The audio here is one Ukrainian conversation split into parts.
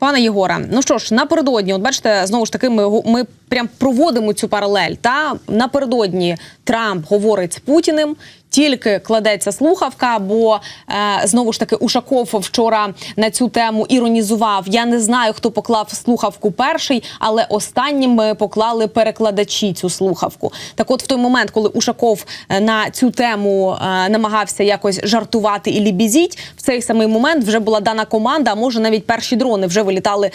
Пане Єгоре, ну що ж, напередодні, от бачите, знову ж таки, ми, ми прям проводимо цю паралель. Та напередодні Трамп говорить з Путіним, тільки кладеться слухавка, бо е, знову ж таки Ушаков вчора на цю тему іронізував. Я не знаю, хто поклав слухавку перший, але останнім поклали перекладачі цю слухавку. Так, от в той момент, коли Ушаков е, на цю тему е, намагався якось жартувати і лібізіть, в цей самий момент вже була дана команда. А може навіть перші дрони вже вилітали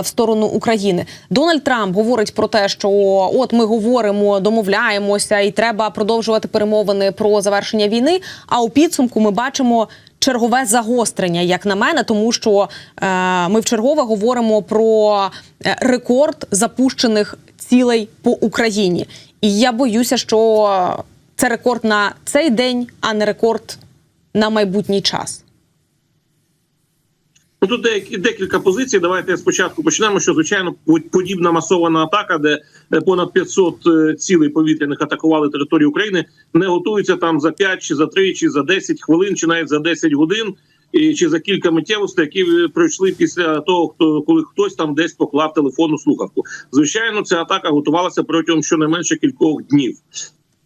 в сторону України. Дональд Трамп говорить про те, що от ми говоримо, домовляємося, і треба продовжувати перемовини про завершення війни. А у підсумку ми бачимо. Чергове загострення, як на мене, тому що е, ми вчергове говоримо про е, рекорд запущених цілей по Україні. І я боюся, що це рекорд на цей день, а не рекорд на майбутній час. Тут деякі декілька позицій. Давайте спочатку почнемо. Що звичайно подібна масована атака, де е, понад 500 е, цілей повітряних атакували територію України, не готуються там за 5, чи за 3, чи за 10 хвилин, чи навіть за 10 годин, і чи за кілька миттєвостей, які е, пройшли після того, хто коли хтось там десь поклав телефонну слухавку. Звичайно, ця атака готувалася протягом щонайменше кількох днів.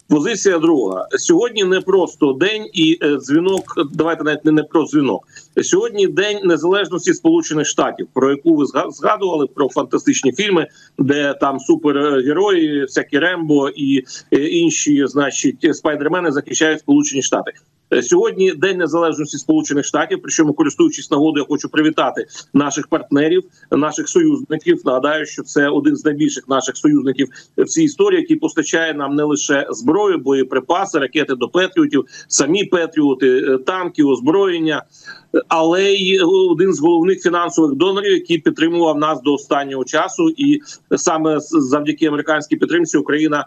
Позиція друга сьогодні не просто день і дзвінок. Давайте навіть не про дзвінок. Сьогодні день незалежності Сполучених Штатів, про яку ви зга- згадували про фантастичні фільми, де там супергерої, всякі Рембо і е, інші, значить, спайдермени захищають Сполучені Штати. Е, Сьогодні день незалежності Сполучених Штатів. Причому, користуючись нагодою, я хочу привітати наших партнерів, наших союзників. Нагадаю, що це один з найбільших наших союзників в цій історії, який постачає нам не лише зброю, боєприпаси, ракети до Петріотів, самі Петріоти, е, танки, озброєння, але й один з головних фінансових донорів, який підтримував нас до останнього часу, і саме завдяки американській підтримці Україна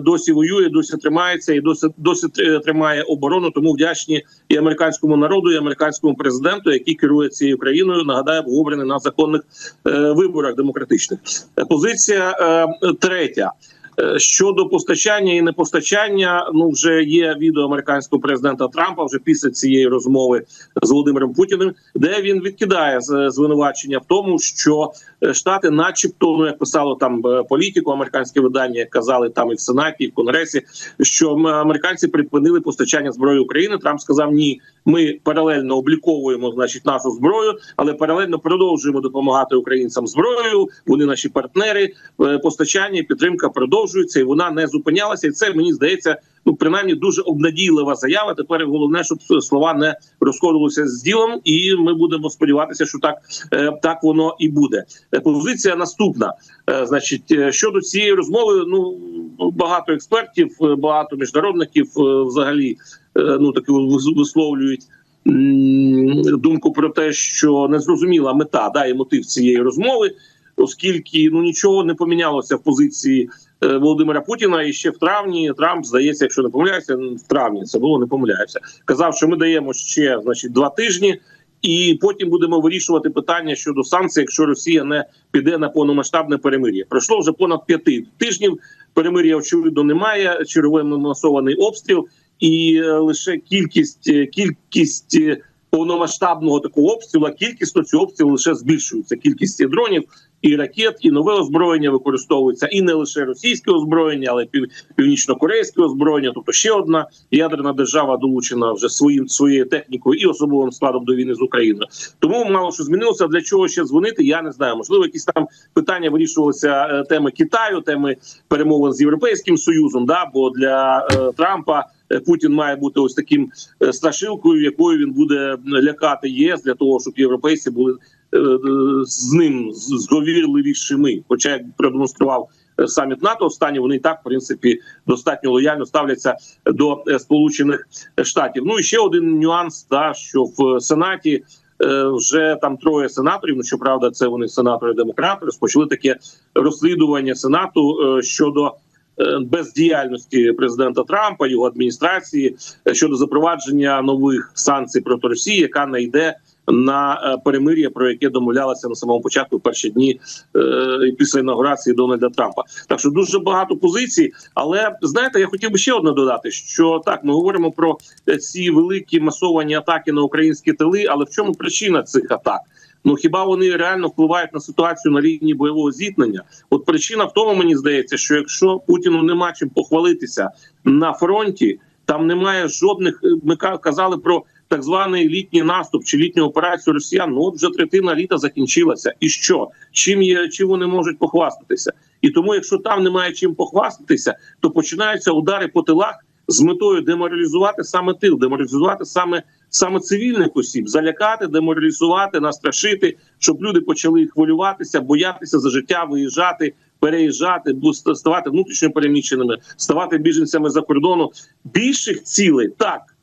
досі воює, досі тримається і досі досі е, тримає оборону. Тому вдячні і американському народу, і американському президенту, який керує цією країною. Нагадаю, був обраний на законних е, виборах демократичних. Е, Позиція е, третя. Е, Щодо постачання і непостачання, ну вже є відео американського президента Трампа вже після цієї розмови з Володимиром Путіним, де він відкидає звинувачення в тому, що е, штати, начебто, ну як писало там е, політику, американське видання казали там і в сенаті, і в конгресі, що американці припинили постачання зброї України. Трамп сказав: ні, ми паралельно обліковуємо значить нашу зброю, але паралельно продовжуємо допомагати українцям зброєю. Вони наші партнери. Е, Постачання підтримка продовжується, і вона не зупинялася. І це мені здається, ну принаймні дуже обнадійлива заява. Тепер головне, щоб слова не розходилися з ділом, і ми будемо сподіватися, що так, е, так воно і буде. Е, Позиція наступна. Е, Значить, щодо цієї розмови, ну багато експертів, багато міжнародників взагалі ну таки висловлюють. Думку про те, що незрозуміла мета да і мотив цієї розмови, оскільки ну нічого не помінялося в позиції Володимира Путіна. І ще в травні Трамп здається, якщо не помиляюся, в травні це було не помиляюся. Казав, що ми даємо ще значить два тижні. І потім будемо вирішувати питання щодо санкцій, якщо Росія не піде на повномасштабне перемир'я. Пройшло вже понад п'яти тижнів. Перемир'я очевидно немає. Черговий масований обстріл, і е, лише кількість е, кількість е, повномасштабного такого обстрілу, кількість обстрілу лише збільшується. Кількість дронів і ракет, і нове озброєння використовується, і не лише російське озброєння, але й пів, північно-корейське озброєння. Тобто ще одна ядерна держава долучена вже своїм своєю технікою і особовим складом до війни з Україною. Тому мало що змінилося. Для чого ще дзвонити? Я не знаю. Можливо, якісь там питання вирішувалися е, теми Китаю, теми перемовин з Європейським Союзом. Да, бо для е, Трампа. е, Путін має бути ось таким е, страшилкою, якою він буде лякати ЄС для того, щоб європейці були з ним зговірливішими. Хоча як продемонстрував е, саміт НАТО, останні вони і так в принципі достатньо лояльно ставляться до е, Сполучених Штатів. Ну і ще один нюанс, да, що в Сенаті. е, Вже там троє сенаторів. Ну щоправда, це вони сенатори демократи розпочали таке розслідування сенату е, щодо е, бездіяльності президента Трампа, його адміністрації е, щодо запровадження нових санкцій проти Росії, яка не йде на е, перемир'я, про яке домовлялися на самому початку перші дні е, після інаугурації Дональда Трампа. Так що дуже багато позицій. Але знаєте, я хотів би ще одне додати: що так ми говоримо про е, ці великі масовані атаки на українські тили. Але в чому причина цих атак? Ну хіба вони реально впливають на ситуацію на лінії бойового зіткнення? От причина в тому, мені здається, що якщо Путіну нема чим похвалитися на фронті, там немає жодних. е, Ми ка- казали про так званий літній наступ чи літню операцію росіян. Ну от вже третина літа закінчилася. І що? Чим є чим вони можуть похвастатися? І тому, якщо там немає чим похвастатися, то починаються удари по тилах з метою деморалізувати саме тил, деморалізувати саме саме цивільних осіб, залякати, деморалізувати, настрашити, щоб люди почали хвилюватися, боятися за життя, виїжджати, переїжджати, ставати внутрішньо переміщеними, ставати біженцями за кордону. Більших цілей так.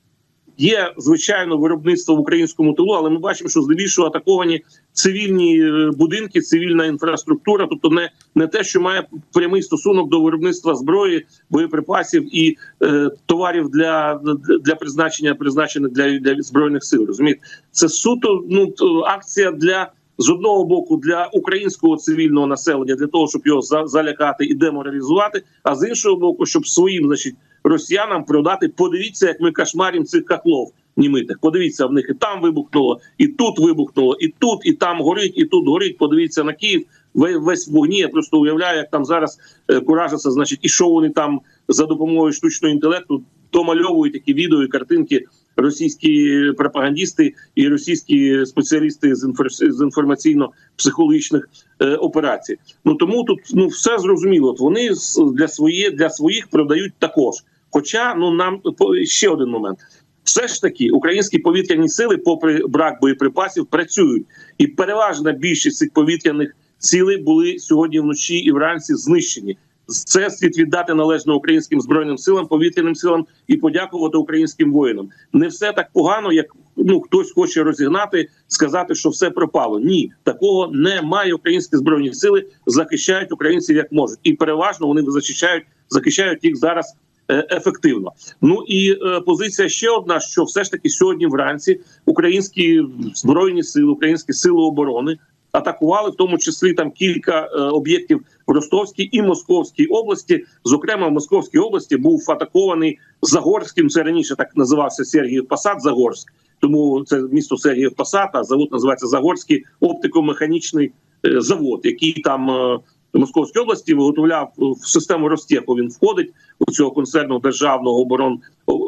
Є звичайно виробництво в українському тилу, але ми бачимо, що здебільшого атаковані цивільні е, будинки, цивільна інфраструктура, тобто не, не те, що має прямий стосунок до виробництва зброї, боєприпасів і е, товарів для, для призначення призначених для, для збройних сил. Розумієте, це суто ну акція для з одного боку для українського цивільного населення, для того, щоб його за- залякати і деморалізувати, а з іншого боку, щоб своїм, значить, росіянам продати. Подивіться, як ми кошмаримо цих хахлов німитих. Подивіться, в них і там вибухнуло, і тут вибухнуло, і тут, і там горить, і тут горить. Подивіться на Київ. ве- Весь вогні. Я просто уявляю, як там зараз е, куражаться, значить, і що вони там за допомогою штучного інтелекту домальовують такі відео і картинки. Російські пропагандісти і російські спеціалісти з з інформаційно-психологічних е, операцій. Ну тому тут ну все зрозуміло. От вони для своє для своїх продають також. Хоча ну нам ще один момент. Все ж таки, українські повітряні сили, попри брак боєприпасів, працюють, і переважна більшість цих повітряних цілей були сьогодні вночі і вранці знищені. Це слід віддати належно українським збройним силам, повітряним силам і подякувати українським воїнам. Не все так погано, як ну хтось хоче розігнати, сказати, що все пропало. Ні, такого немає. Українські збройні сили захищають українців як можуть, і переважно вони захищають, захищають їх зараз ефективно. Ну і е, позиція ще одна: що все ж таки сьогодні вранці українські збройні сили, українські сили оборони атакували, в тому числі там кілька е, об'єктів в Ростовській і Московській області. Зокрема, в Московській області був атакований Загорським. Це раніше так називався Сергіїв Посад Загорськ. Тому це місто Сергіїв Посад, а завод називається Загорський оптико-механічний е, завод, який там е, Московській області виготовляв е, в систему Ростеху. Він входить у цього концерну державного оборон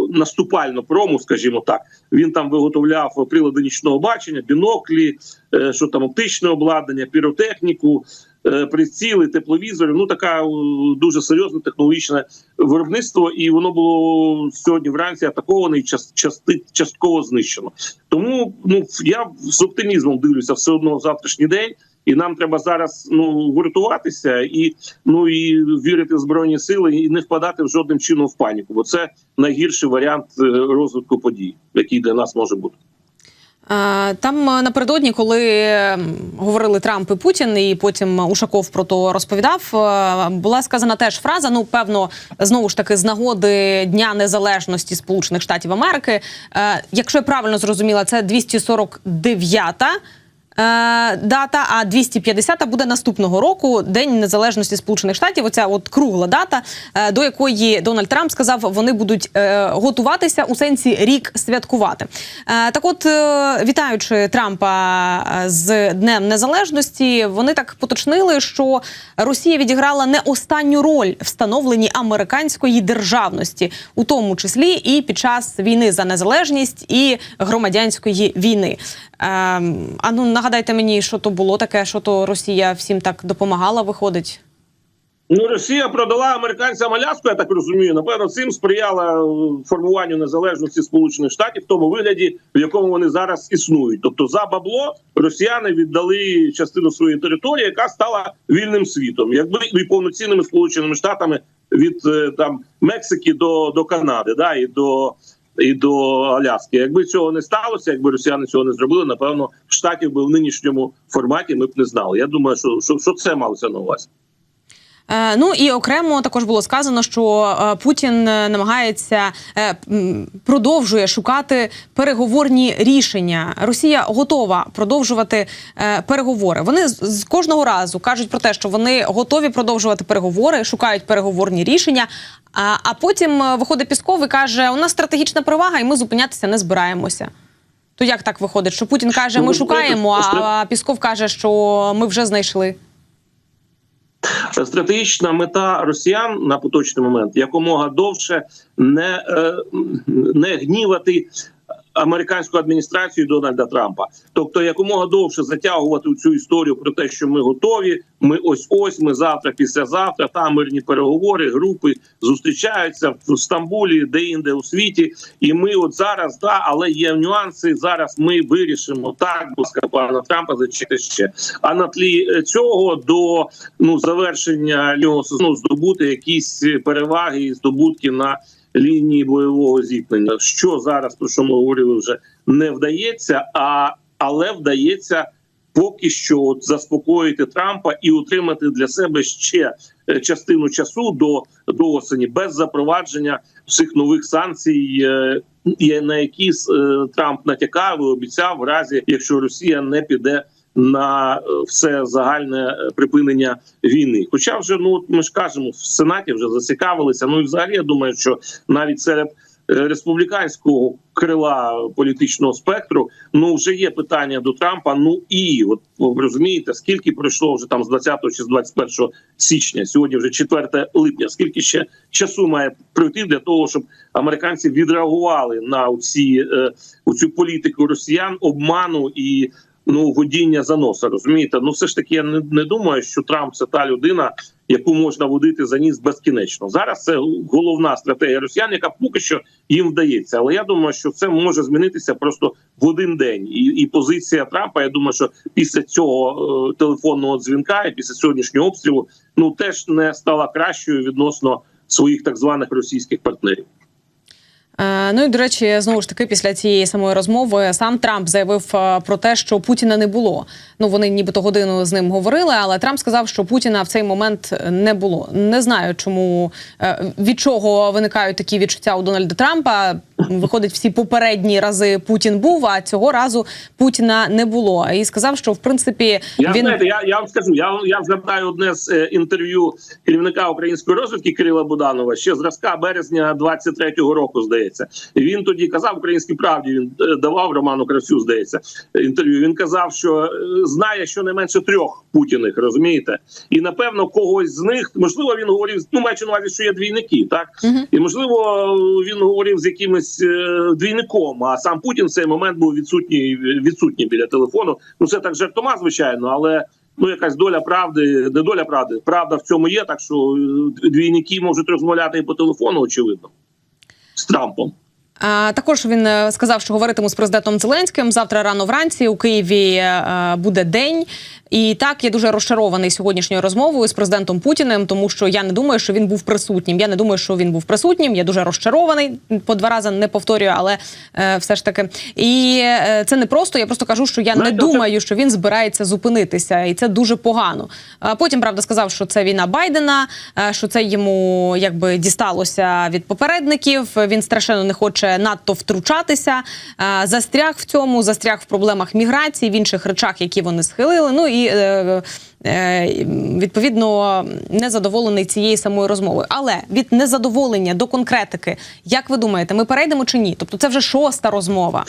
наступально прому, скажімо так. Він там виготовляв прилади нічного бачення, біноклі, е, що там оптичне обладнання, піротехніку, е, приціли, тепловізори. Ну така дуже серйозне технологічне виробництво, і воно було сьогодні вранці атаковане і частково знищено. Тому ну я з оптимізмом дивлюся все одно в завтрашній день. І нам треба зараз ну гуртуватися і ну і вірити в збройні сили, і не впадати в жодним чином в паніку, бо це найгірший варіант е, розвитку подій, який для нас може бути. Там е, напередодні, коли говорили Трамп і Путін, і потім Ушаков про то розповідав, е, була сказана теж фраза. Ну, певно, знову ж таки, з нагоди Дня Незалежності Сполучених Штатів Америки. Якщо я правильно зрозуміла, це 249-та. Е, Дата, а 250 буде наступного року День Незалежності Сполучених Штатів. Оця от кругла дата, е, до якої Дональд Трамп сказав, вони будуть е, готуватися у сенсі рік святкувати. Так, от вітаючи Трампа з Днем Незалежності, вони так поточнили, що Росія відіграла не останню роль в становленні американської державності, у тому числі і під час війни за незалежність і громадянської війни. Ем, а ну нагадайте мені, що то було таке, що то Росія всім так допомагала, виходить. Ну, Росія продала американцям Аляску, я так розумію. Напевно, цим сприяла е, формуванню незалежності Сполучених Штатів в тому вигляді, в якому вони зараз існують. Тобто, за бабло росіяни віддали частину своєї території, яка стала вільним світом, якби і повноцінними сполученими штатами від е, там Мексики до, до Канади, да і до. І до Аляски, якби цього не сталося, якби росіяни цього не зробили, напевно, штатів би в нинішньому форматі ми б не знали. Я думаю, що що, що це малося на увазі. Е, Ну і окремо також було сказано, що е, Путін е, намагається продовжує шукати переговорні рішення. Росія готова продовжувати переговори. Вони з кожного разу кажуть про те, що вони готові продовжувати переговори, шукають переговорні рішення. А, а потім е, виходить Пісков і каже: у нас стратегічна перевага, і ми зупинятися не збираємося. То як так виходить? Що Путін каже, ми Ну, шукаємо, а Пісков каже, що ми вже знайшли. стратегічна мета росіян на поточний момент якомога довше не, е, не гнівати американську адміністрацію Дональда Трампа, тобто якомога довше затягувати цю історію про те, що ми готові. Ми ось ось ми завтра, післязавтра. Там мирні переговори, групи зустрічаються в Стамбулі, де інде у світі. І ми от зараз да, але є нюанси. Зараз ми вирішимо так, ласка, пана Трампа зачекайте ще. А на тлі е, цього до ну завершення нього сезону здобути якісь переваги і здобутки на лінії бойового зіткнення. Що зараз про що ми говорили, вже не вдається, а але вдається поки що от заспокоїти Трампа і утримати для себе ще е, частину часу до, до осені без запровадження всіх нових санкцій. е, На які е, Трамп натякав і обіцяв в разі, якщо Росія не піде на е, все загальне е, припинення війни. Хоча вже ну ми ж кажемо, в сенаті вже зацікавилися. Ну і взагалі я думаю, що навіть серед е, республіканського крила політичного спектру ну вже є питання до Трампа. Ну і от ви розумієте, скільки пройшло вже там з 20 чи з 21 січня, сьогодні вже 4 липня. Скільки ще часу має пройти для того, щоб американці відреагували на ці е, цю політику росіян, обману і ну водіння за носа. Розумієте? Ну все ж таки я не, не думаю, що Трамп це та людина, яку можна водити за ніс безкінечно. Зараз це головна стратегія росіян, яка поки що їм вдається. Але я думаю, що це може змінитися просто в один день. І, і позиція Трампа. Я думаю, що після цього е, телефонного дзвінка і після сьогоднішнього обстрілу ну теж не стала кращою відносно своїх так званих російських партнерів. Е, Ну і до речі, знову ж таки, після цієї самої розмови сам Трамп заявив е, про те, що Путіна не було. Ну вони нібито годину з ним говорили, але Трамп сказав, що Путіна в цей момент не було. Не знаю, чому е, від чого виникають такі відчуття у Дональда Трампа. Виходить, всі попередні рази Путін був, а цього разу Путіна не було. І сказав, що в принципі Я він знаєте, я, я вам скажу. Я я згадаю одне з е, інтерв'ю керівника української розвідки Кирила Буданова ще зразка березня 23-го року. Здається, він тоді казав українській правді. Він е, давав Роману Кравцю, здається, інтерв'ю. Він казав, що е, знає щонайменше трьох путіних, розумієте, і напевно когось з них можливо він говорив. Ну маючи на увазі, що є двійники, так Мгм. і можливо він говорив з якимось е, двійником. А сам Путін в цей момент був відсутній відсутній біля телефону. Ну це так жартома, звичайно, але ну якась доля правди, не доля правди. Правда в цьому є. Так що е, двійники можуть розмовляти і по телефону, очевидно, з Трампом. Також він е, сказав, що говоритиму з президентом Зеленським завтра рано вранці у Києві е, буде день. І так я дуже розчарований сьогоднішньою розмовою з президентом Путіним, тому що я не думаю, що він був присутнім. Я не думаю, що він був присутнім. Я дуже розчарований. По два рази не повторюю, але е, все ж таки. І е, це не просто. Я просто кажу, що я не думаю, що він збирається зупинитися, і це дуже погано. А Потім правда сказав, що це війна Байдена, е, що це йому якби дісталося від попередників. Він страшенно не хоче надто втручатися. Е, Застряг в цьому, застряг в проблемах міграції, в інших речах, які вони схилили. Ну і е, е, відповідно незадоволений цією самою розмовою. Але від незадоволення до конкретики, як ви думаєте, ми перейдемо чи ні? Тобто, це вже шоста розмова.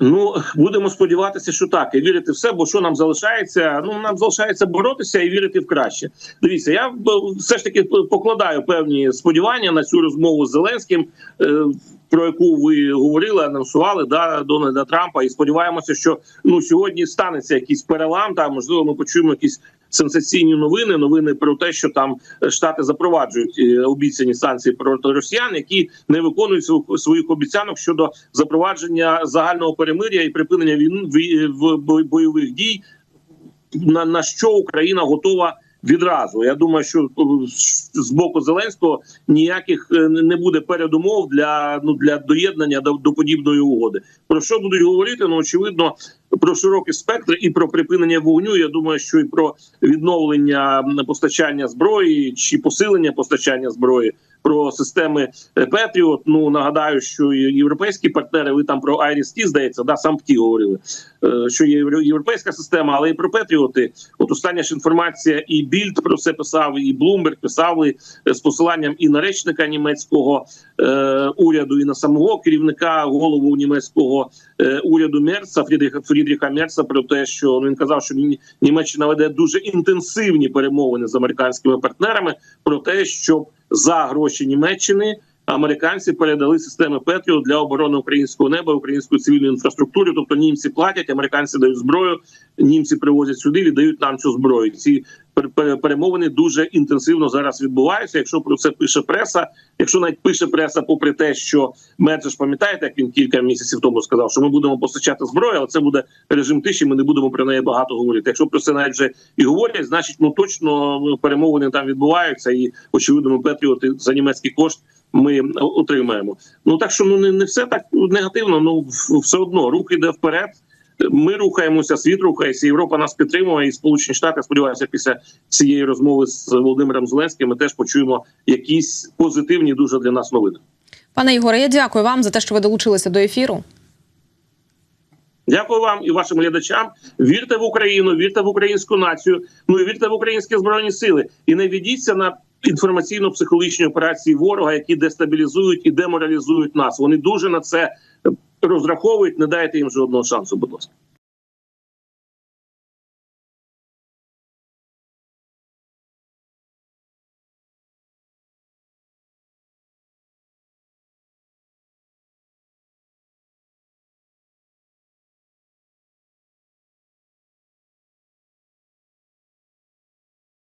Ну будемо сподіватися, що так, і вірити в все, бо що нам залишається? Ну нам залишається боротися і вірити в краще. Дивіться, я все ж таки покладаю певні сподівання на цю розмову з Зеленським, е, про яку ви говорили, анонсували да Дональда Трампа. І сподіваємося, що ну сьогодні станеться якийсь перелам. Та можливо, ми почуємо якісь сенсаційні новини. Новини про те, що там е, штати запроваджують е, обіцяні санкції проти росіян, які не виконують св- своїх обіцянок щодо запровадження загального перемиря і припинення війни в бойових дій. На, на що Україна готова відразу? Я думаю, що е, з боку Зеленського ніяких е, не буде передумов для ну для доєднання до, до подібної угоди. Про що будуть говорити? Ну очевидно, про широкий спектр і про припинення вогню. Я думаю, що і про відновлення постачання зброї чи посилення постачання зброї. Про системи е, Петріот. Ну нагадаю, що європейські партнери. Ви там про IRIS-T, здається, да сам ті говорили, е, що є європейська система, але і про Петріоти. От остання ж інформація, і Більд про це писав, і Блумберг писали е, з посиланням і на речника німецького е, уряду, і на самого керівника голову німецького е, уряду Мерца Фрідріха Фрідріха Мерца про те, що ну, він казав, що Ні- Німеччина веде дуже інтенсивні перемовини з американськими партнерами про те, щоб за гроші Німеччини американці передали системи Петріот для оборони українського неба, української цивільної інфраструктури. Тобто німці платять, американці дають зброю, німці привозять сюди, віддають нам цю зброю. Ці пер- пер- перемовини дуже інтенсивно зараз відбуваються. Якщо про це пише преса, якщо навіть пише преса, попри те, що Меджеш пам'ятаєте, як він кілька місяців тому сказав, що ми будемо постачати зброю, але це буде режим тиші. Ми не будемо про неї багато говорити. Якщо про це навіть вже і говорять, значить ну точно перемовини там відбуваються, і очевидно, Петріоти за німецький кошт ми отримаємо. Ну так що ну не, не все так негативно. Ну все одно рух іде вперед. Ми рухаємося, світ рухається, Європа нас підтримує, і Сполучені Штати сподіваюся, після цієї розмови з Володимиром Зеленським ми теж почуємо якісь позитивні дуже для нас новини. Пане Ігоре, я дякую вам за те, що ви долучилися до ефіру. Дякую вам і вашим глядачам. Вірте в Україну, вірте в українську націю. Ну і вірте в українські збройні сили. І не ведіться на інформаційно-психологічні операції ворога, які дестабілізують і деморалізують нас. Вони дуже на це розраховують. Не дайте їм жодного шансу. Будь ласка.